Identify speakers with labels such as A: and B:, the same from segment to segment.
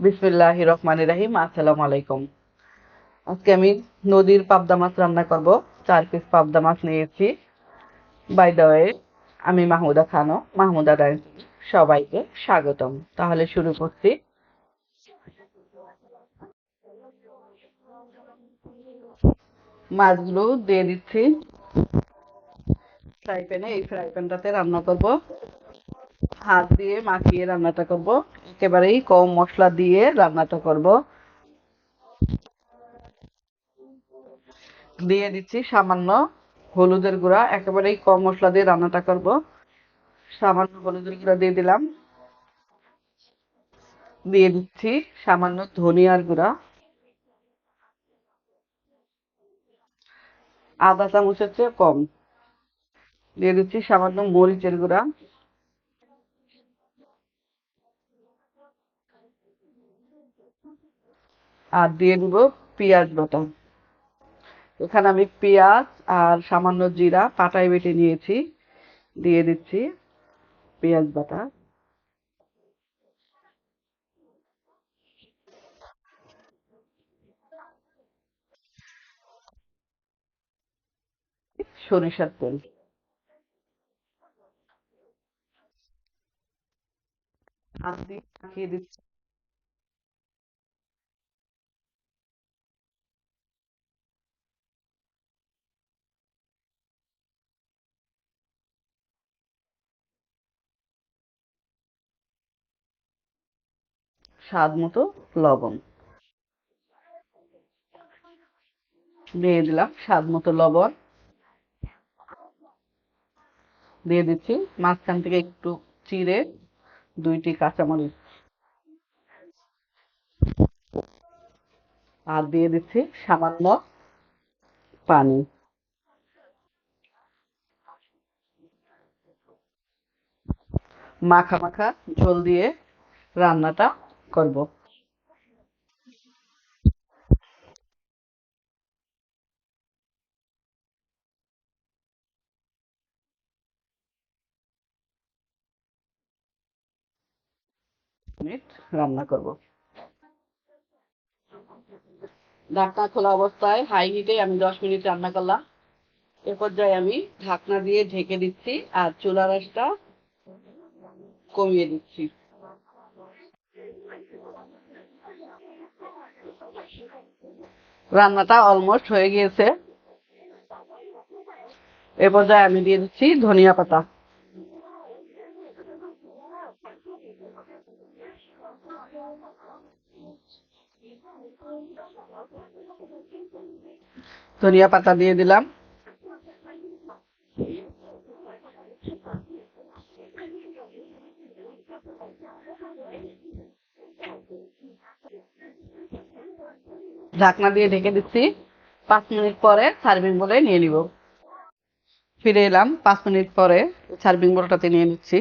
A: বিসমিল্লাহ রহমান রাহিম, আসসালামু আলাইকুম। আজকে আমি নদীর পাবদা মাছ রান্না করব। চার পিস পাবদা মাছ নিয়েছি। বাই দ্য ওয়ে আমি মাহমুদা খানো মাহমুদা ডাইন সবাইকে স্বাগতম। তাহলে শুরু করছি। মাছগুলো দিয়ে দিচ্ছি। ফ্রাই প্যানে এই ফ্রাই প্যানটাতে রান্না করব। হাত দিয়ে মাখিয়ে রান্নাটা করব। একেবারেই কম মশলা দিয়ে রান্নাটা করব। দিয়ে দিচ্ছি সামান্য হলুদের গুঁড়া, একেবারেই কম মশলা দিয়ে রান্নাটা করব। সামান্য হলুদের গুঁড়া দিয়ে দিলাম। দিয়ে দিচ্ছি সামান্য ধনিয়ার গুঁড়া। আধা চামচের চেয়ে কম। দিয়ে দিচ্ছি সামান্য মরিচের গুঁড়া। আর দিয়ে দিব পেঁয়াজ বাটা। এখানে আমি পেঁয়াজ আর সামান্য জিরা পাটায় বেটে নিয়েছি। দিয়ে দিচ্ছি পেঁয়াজ বাটা। সরিষার তেল। হাত দিয়ে দিচ্ছি স্বাদ মতো লবণ। দিয়ে দিলাম স্বাদ মতো লবণ। দিয়ে দিচ্ছি মাঝখান থেকে একটু চিড়ে দুইটি কাঁচামরিচ। আর দিয়ে দিচ্ছি সামান্য পানি। মাখা মাখা ঝোল দিয়ে রান্নাটা করব। রান্না করব। ঢাকনা খোলা অবস্থায় হাই হিটে আমি দশ মিনিট রান্না করলাম। এ পর্যায়ে আমি ঢাকনা দিয়ে ঢেকে দিচ্ছি আর চুলার আঁচটা কমিয়ে দিচ্ছি। রান্নাটা অলমোস্ট হয়ে গিয়েছে। এ পর্যায়ে আমি দিয়ে দিচ্ছি ধনিয়া পাতা। ধনিয়া পাতা দিয়ে দিলাম। ঢাকনা দিয়ে ঢেকে দিচ্ছি। পাঁচ মিনিট পরে সার্ভিং বলে নিয়ে নিব। ফিরে এলাম, পাঁচ মিনিট পরে সার্ভিং বলটাতে নিয়ে নিচ্ছি।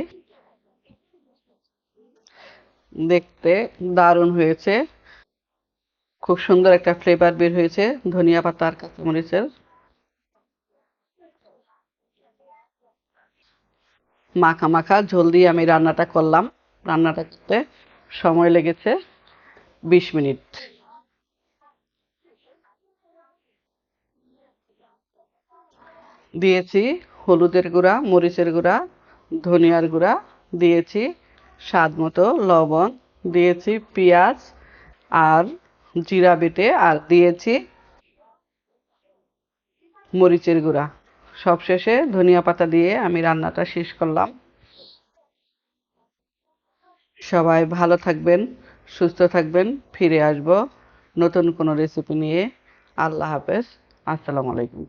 A: দেখতে দারুণ হয়েছে। খুব সুন্দর একটা ফ্লেভার বের হয়েছে ধনিয়া পাতা আর কাঁচামরিচের। মাখা মাখা ঝোল দিয়ে আমি রান্নাটা করলাম। রান্নাটা করতে সময় লেগেছে বিশ মিনিট। দিয়েছি হলুদের গুঁড়া, মরিচের গুঁড়া, ধনিয়ার গুঁড়া, দিয়েছি স্বাদ মতো লবণ, দিয়েছি পেঁয়াজ আর জিরা বেটে আর দিয়েছি মরিচের গুঁড়া। সবশেষে ধনিয়া পাতা দিয়ে আমি রান্নাটা শেষ করলাম। সবাই ভালো থাকবেন, সুস্থ থাকবেন, ফিরে আসব নতুন কোনো রেসিপি নিয়ে। আল্লাহ হাফেজ। আসসালামু আলাইকুম।